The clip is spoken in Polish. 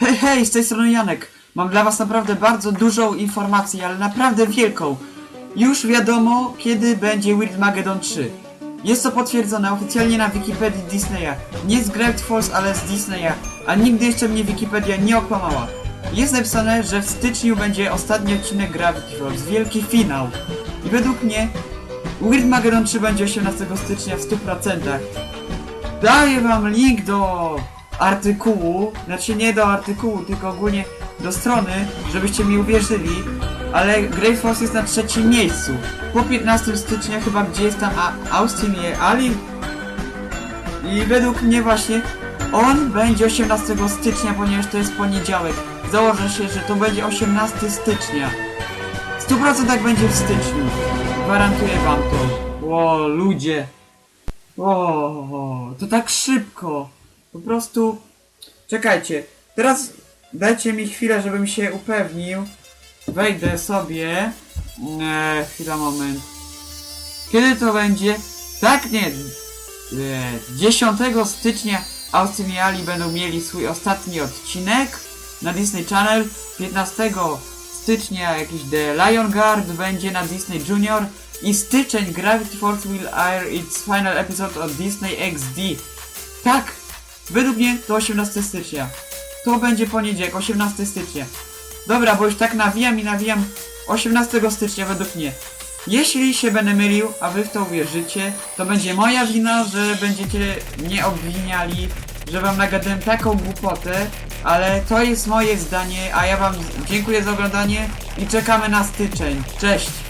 Hej, hej, z tej strony Janek. Mam dla was naprawdę bardzo dużą informację, ale naprawdę wielką. Już wiadomo, kiedy będzie Weird Mageddon 3. Jest to potwierdzone oficjalnie na Wikipedii Disneya. Nie z Gravity Falls, ale z Disneya. A nigdy jeszcze mnie Wikipedia nie okłamała. Jest napisane, że w styczniu będzie ostatni odcinek Gravity Falls, wielki finał. I według mnie Weird Mageddon 3 będzie 18 stycznia w 100%. Daję wam link do artykułu, znaczy nie do artykułu, tylko ogólnie do strony, żebyście mi uwierzyli, ale Great Force jest na trzecim miejscu. Po 15 stycznia chyba gdzie jest tam A- Austin i Ali i według mnie właśnie on będzie 18 stycznia, ponieważ to jest poniedziałek. Założę się, że to będzie 18 stycznia. 100% tak będzie w styczniu. Gwarantuję wam to. Ło, ludzie. O, to tak szybko. Po prostu. Czekajcie. Teraz dajcie mi chwilę, żebym się upewnił. Wejdę sobie. Chwila, moment. Kiedy to będzie? Tak, nie. Eee, 10 stycznia Austin i Ali będą mieli swój ostatni odcinek na Disney Channel. 15 stycznia jakiś The Lion Guard będzie na Disney Junior. I styczeń Gravity Force will air its final episode on Disney XD. Tak! Według mnie to 18 stycznia. To będzie poniedziałek, 18 stycznia. Dobra, bo już tak nawijam i nawijam 18 stycznia według mnie. Jeśli się będę mylił, a wy w to uwierzycie, to będzie moja wina, że będziecie mnie obwiniali, że wam nagadałem taką głupotę, ale to jest moje zdanie, a ja wam dziękuję za oglądanie i czekamy na styczeń. Cześć!